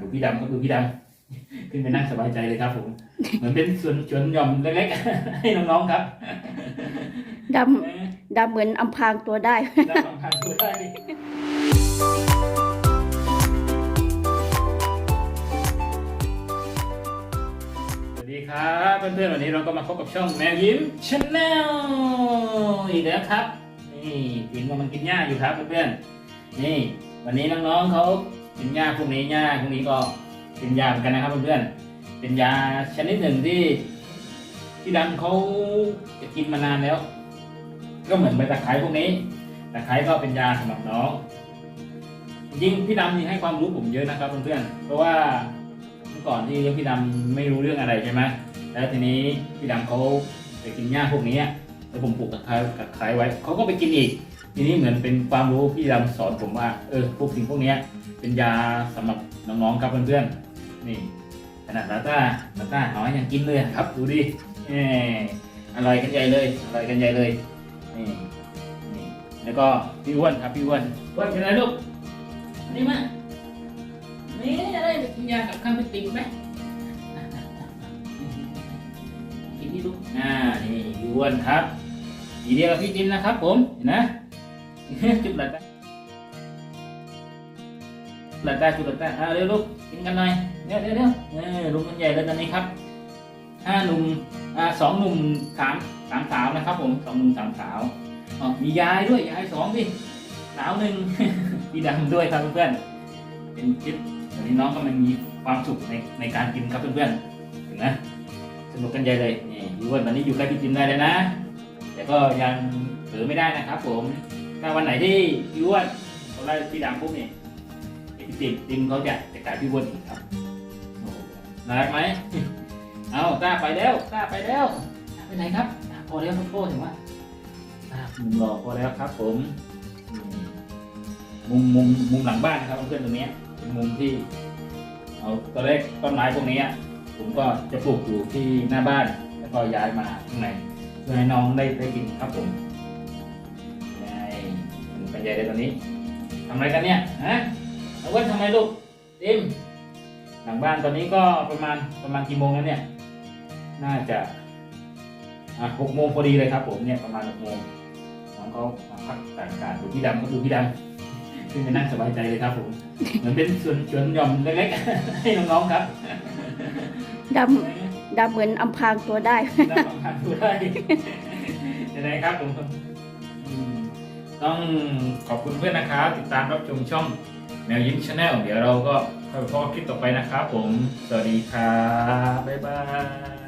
ดูพี่ดำก็ดูพี่ดำขึ้นไปนั่งสบายใจเลยครับผมเหมือนเป็นส่วนชวนหย่อมเล็กๆให้น้องๆครับดำดำเหมือนอำพรางตัวได้ได้ฟังทางตัวได้สวัสดีครับเพื่อนๆวันนี้เราก็มาพบกับช่องแมวยิ้มชาแนลอีกแล้วครับ นี่กินกำลังกินหญ้าอยู่ครับเพื่อนๆนี่ วันนี้น้องๆเขา กินหญ้าพวกนี้หญ้าพวกนี้ก็กินยาเหมือนกันนะครับเพื่อนๆเป็นยาชนิดหนึ่งที่ ที่ดังเขาจะกินมานานแล้ว ก็เหมือนใบตะไคร้พวกนี้ตะไคร้ก็เป็นยาสำหรับน้องจริงพี่ดำนี่ให้ความรู้ผมเยอะนะครับเพื่อนๆเพราะว่าเมื่อก่อนที่พี่ดำไม่รู้เรื่องอะไรใช่ไหมแล้วทีนี้พี่ดำเขาไปกินหญ้าพวกนี้แล้วผมปลูกตะไคร้ตะไคร้ไว้เขาก็ไปกินอีก ทีนี้เหมือนเป็นความรู้พี่ดำสอนผมว่าเออพวกสิ่งพวกเนี้ยเป็นยาสำหรับน้องๆครับเพื่อนๆนี่ขนาดลาต้าลาต้าน้อยยังกินเลยครับ ดูดิแหมอร่อยกันใหญ่เลยอร่อยกันใหญ่เลยนี่นี่แล้วก็พี่อ้วนครับพี่อ้วนอ้วนเป็นไรลูกนี่มานี่อะไรกินยากับข้าวเป็นติ่งไหมกินนี่ลูกอ่านี่พี่อ้วนครับทีเดียวกับพี่จิมนะครับผมเห็นนะ จุดลัดได้หลัดได้จุดลัดได้อ่าเร็วลูกกินกันหน่อยเร็วเร็วเร็วเออลุงกันใหญ่เลยตอนนี้ครับห้าหนุ่มอ่าสองหนุ่มสามสามสาวนะครับผมสองหนุ่มสามสาวอ๋อมียายด้วยยายสองสิสาวหนึ่งพี่ดำด้วยครับเพื่อนๆเป็นคลิปวันนี้น้องก็มันมีความสุขในในการกินครับเพื่อนๆเห็นไหมสนุกกันใหญ่เลยนี่พี่อ้วนตอนนี้อยู่ใกล้พี่จิมได้เลยนะ แต่ก็ยังเผลอไม่ได้นะครับผม ถ้าวันไหนที่พี่อ้วนเขาไล่พี่ดำปุ๊บนี่ยวพี่จิมจิมเขาจะจัดการพี่อ้วนอีกครับโอ้โหน่ารักไหมเอาต้าไปแล้วต้าไปแล้วต้าไปไหนครับตาพอแล้วครับโทษถึงว่าครับมุมหล่อพอแล้วครับผมมุมมุมมุมหลังบ้านนะครับเพื่อนตรงนี้เป็นมุมที่เอาตอนแรกต้นไม้พวกนี้ผมก็จะปลูกอยู่ที่หน้าบ้าน แล้วก็ย้ายมาข้างในเพื่อให้น้องได้ได้กินครับผม ใหญ่เลยตอนนี้ทำอะไรกันเนี่ยฮะเอาไว้ทำไมลูกดิมหลังบ้านตอนนี้ก็ประมาณประมาณกี่โมงแล้วเนี่ย น่าจะอะหกโมงพอดีเลยครับ ผมเนี่ยประมาณหกโมงน้องเขามาพักแต่งการดูพี่ดำก็ดูพี่ดำขึ้นไปนั่งสบายใจเลยครับผมเหมือนเป็นส่วนชวนหย่อมเล็กๆให้น้องๆครับดำดำเหมือนอำพรางตัวได้ได้ฟังทางดูได้ยังไงครับผมอืม ต้องขอบคุณเพื่อนนะครับ ติดตามรับชมช่องแมวยิ้มชาแนลเดี๋ยวเราก็ค่อยพบคลิปต่อไปนะครับผม สวัสดีครับ บ๊ายบาย